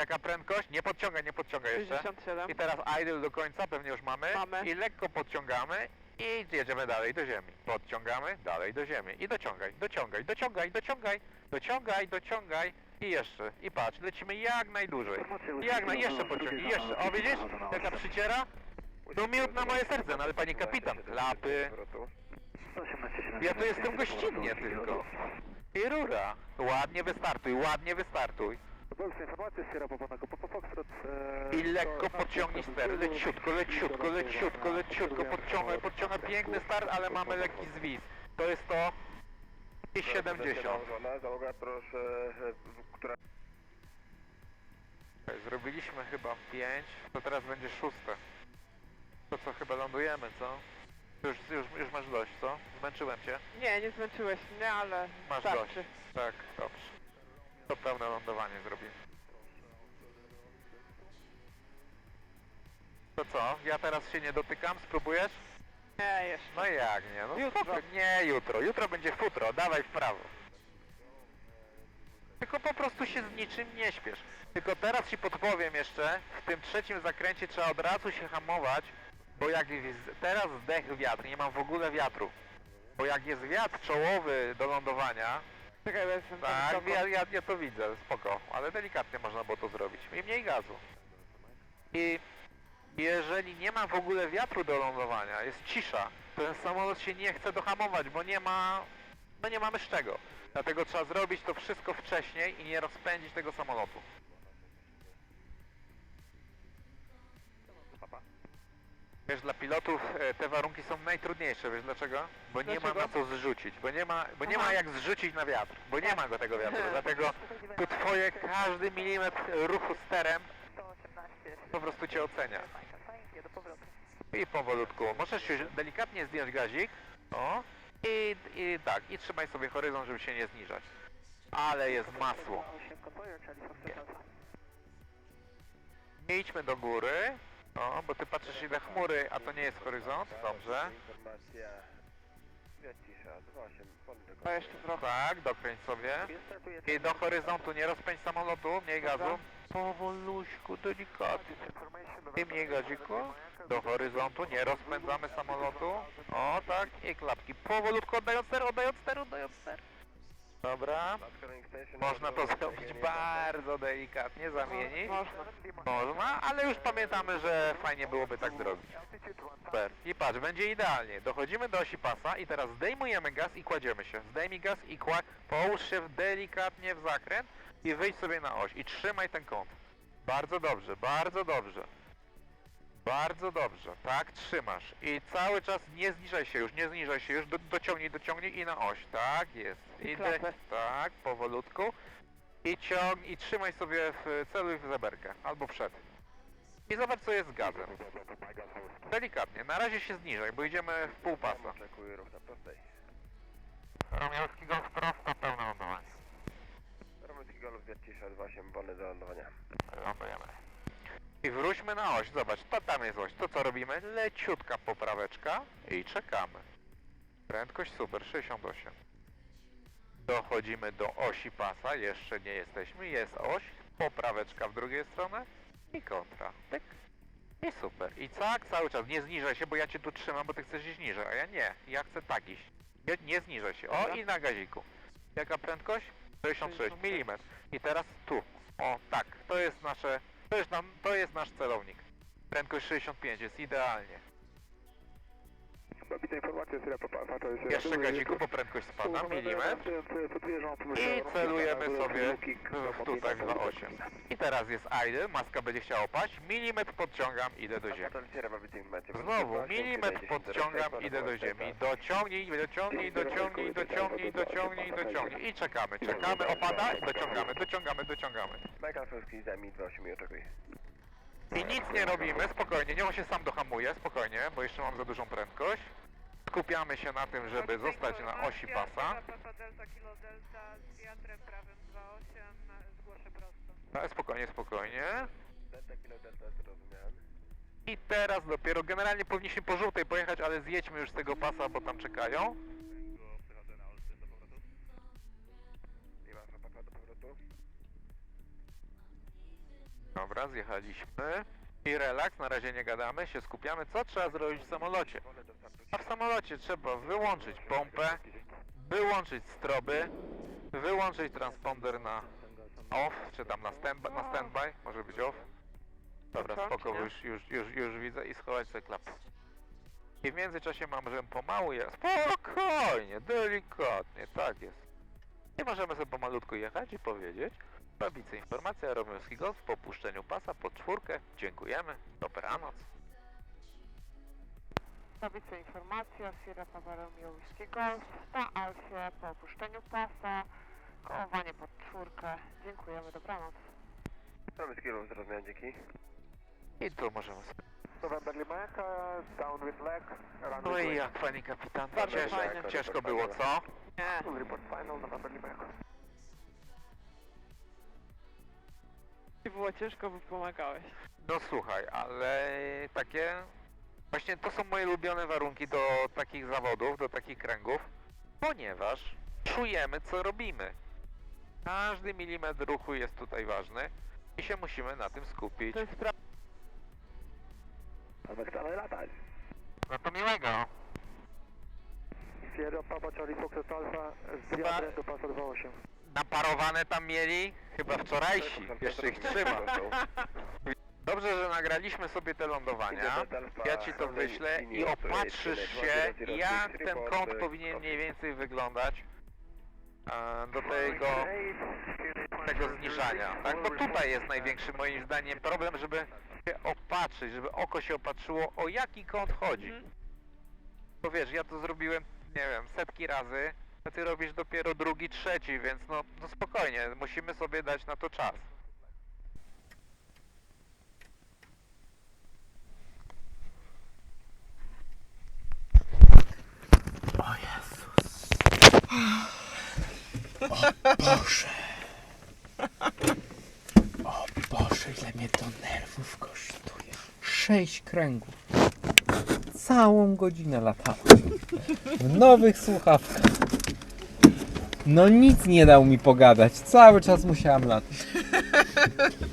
Jaka prędkość? Nie podciągaj, nie podciągaj jeszcze. 67. I teraz idle do końca, pewnie już mamy. Mamy. I lekko podciągamy i jedziemy dalej do ziemi. Podciągamy dalej do ziemi. I dociągaj, dociągaj, dociągaj, dociągaj, dociągaj, dociągaj. I jeszcze. I patrz, lecimy jak najdłużej. Jak na, jeszcze podciągnij, jeszcze. O widzisz? Jaka przyciera? No miód na moje serce, no ale panie kapitan. Klapy. Ja tu jestem gościnnie tylko. I rura. Ładnie wystartuj, ładnie wystartuj. I lekko podciągnij ster, leciutko, leciutko, leciutko, leciutko, podciągaj, podciągaj, piękny start, ale mamy lekki zwis. To jest to i 70. Załoga proszę, e, która... Zrobiliśmy chyba 5, to teraz będzie szóste. To co, chyba lądujemy, co? Już, już, już masz dość, co? Zmęczyłem cię? Nie, nie zmęczyłeś mnie, ale Masz dość. starczy. Tak, dobrze. To co? Ja teraz się nie dotykam? Spróbujesz? Nie, jeszcze. No jak nie? No Jutro. spoko- Nie jutro. Jutro będzie futro. Dawaj w prawo. Tylko po prostu się z niczym nie śpiesz. Tylko teraz ci podpowiem jeszcze, w tym trzecim zakręcie trzeba od razu się hamować, bo jak z- teraz zdech wiatr, nie mam w ogóle wiatru. Bo jak jest wiatr czołowy do lądowania, Czekaj, bo jestem tam tak, wysoko. ja, ja, ja to widzę, spoko, ale delikatnie można było to zrobić. I mniej gazu. I jeżeli nie ma w ogóle wiatru do lądowania, jest cisza, to ten samolot się nie chce dohamować, bo nie ma, no nie mamy z czego. Dlatego trzeba zrobić to wszystko wcześniej i nie rozpędzić tego samolotu. Wiesz, dla pilotów e, te warunki są najtrudniejsze, wiesz dlaczego? Bo nie ma na co zrzucić, bo nie ma, bo nie ma jak zrzucić na wiatr, bo nie ma go tego wiatru, dlatego tu twoje każdy milimetr ruchu sterem po prostu cię ocenia. I powolutku, możesz się delikatnie zdjąć gazik, o, i, i tak, i trzymaj sobie horyzont, żeby się nie zniżać. Ale jest masło. Nie idźmy do góry, o, bo ty patrzysz ile chmury, a to nie jest horyzont, dobrze. Informacja... Cisza, 28, wolny do To jeszcze trochę. Tak, dokręć sobie. I do horyzontu, nie rozpędź samolotu, mniej gazu. Powoluśku, delikatnie. Mniej gaziku. Do horyzontu, nie rozpędzamy samolotu. O, tak, i klapki. Powolutku oddając ster, oddając ster, oddając ster. Dobra. Można to zrobić bardzo delikatnie, zamienić. Można. Ale już pamiętamy, że fajnie byłoby tak zrobić. Super. I patrz, będzie idealnie. Dochodzimy do osi pasa i teraz zdejmujemy gaz i kładziemy się. Zdejmij gaz i kładź, połóż się delikatnie w zakręt i wyjdź sobie na oś i trzymaj ten kąt. Bardzo dobrze, bardzo dobrze. Bardzo dobrze, tak trzymasz. I cały czas nie zniżaj się już, nie zniżaj się już, do, dociągnij, dociągnij i na oś. Tak jest. I tak, powolutku. I ciągnij, i trzymaj sobie w celuj w zeberkę, albo przed. I zobacz co jest z gazem. Delikatnie, na razie się zniżaj, bo idziemy w pół pasa. Romialski golf prosto, pełne lądowanie. Romantyki Golf cisza, 28, wolny do lądowania. Lądujemy. I wróćmy na oś, zobacz, to tam jest oś. To co robimy? Leciutka popraweczka i czekamy. Prędkość super, 68. Dochodzimy do osi pasa, jeszcze nie jesteśmy, jest oś, popraweczka w drugiej stronę i kontra. Tyk. I super. I tak cały czas, nie zniżaj się, bo ja cię tu trzymam, bo ty chcesz iść niżej, a ja nie. Ja chcę tak iść. Nie, nie zniżaj się. O, i na gaziku. Jaka prędkość? 66 mm. I teraz tu. O, tak. To jest nasze, to jest, nam, to jest nasz celownik. Prędkość 65, jest idealnie. Informacja, jest... Jeszcze gaziku, bo prędkość spada, milimetr. I celujemy sobie w tutaj w 2.8. I teraz jest idle, maska będzie chciała opaść, milimetr podciągam, idę do ziemi. Znowu, milimetr podciągam, idę do ziemi. Dociągnij, dociągnij, dociągnij, dociągnij, dociągnij, dociągnij. I czekamy, czekamy, opada, i dociągamy, dociągamy, dociągamy. Michael Fulski, zajmij 28 i oczekuj. I nic nie robimy, spokojnie, niech on się sam dohamuje, spokojnie, bo jeszcze mam za dużą prędkość. Skupiamy się na tym, żeby zostać na osi pasa. Papa Delta Kilo Delta z wiatrem prawym 28 zgłoszę prosto. No, spokojnie, spokojnie. Delta, kilo, delta, zrozumiałem. I teraz dopiero, generalnie powinniśmy po żółtej pojechać, ale zjedźmy już z tego pasa, bo tam czekają. Nie ma Papa do powrotu. Dobra, zjechaliśmy. I relaks, na razie nie gadamy, się skupiamy. Co trzeba zrobić w samolocie? A w samolocie trzeba wyłączyć pompę, wyłączyć stroby, wyłączyć transponder na off, czy tam na, stand, na standby, może być off. Dobra, spoko, już, już, już, już widzę i schować sobie klapę. I w międzyczasie mam, że pomału je. Spokojnie, delikatnie, tak jest. I możemy sobie pomalutku jechać i powiedzieć. Babice informacja, Romeowski Golf po opuszczeniu pasa pod czwórkę. Dziękujemy, dobranoc. Tablica informacja Sierra Papa Romeo Whisky Golf na Alfie po opuszczeniu pasa. Kołowanie pod czwórkę. Dziękujemy, dobranoc. Romeowski Golf zrozumiałem, dzięki. I tu możemy sobie. November Lima Echo, down with leg, No i jak pani kapitan, ciężko, ciężko było, co? Nie. Report final, November Lima Echo. Nie było ciężko, bo pomagałeś. No słuchaj, ale takie... Właśnie to są moje ulubione warunki do takich zawodów, do takich kręgów, ponieważ czujemy co robimy. Każdy milimetr ruchu jest tutaj ważny i się musimy na tym skupić. To jest prawda. Albo chcemy latać. No to miłego. Sierra Papa Charlie Fox Alpha z Chyba- wiatrem do pasa 28. Naparowane tam mieli? Chyba wczorajsi. Jeszcze ich trzyma. Dobrze, że nagraliśmy sobie te lądowania. Ja ci to wyślę i opatrzysz się, jak ten kąt powinien mniej więcej wyglądać e, do tego, tego zniżania. Tak? Bo tutaj jest największy moim zdaniem problem, żeby się opatrzyć, żeby oko się opatrzyło, o jaki kąt chodzi. Mhm. Bo wiesz, ja to zrobiłem, nie wiem, setki razy, ty robisz dopiero drugi, trzeci, więc no, no spokojnie, musimy sobie dać na to czas. Boże. O Boże, ile mnie to nerwów kosztuje. Sześć kręgów. Całą godzinę latałem. W nowych słuchawkach. No nic nie dał mi pogadać. Cały czas musiałam latać.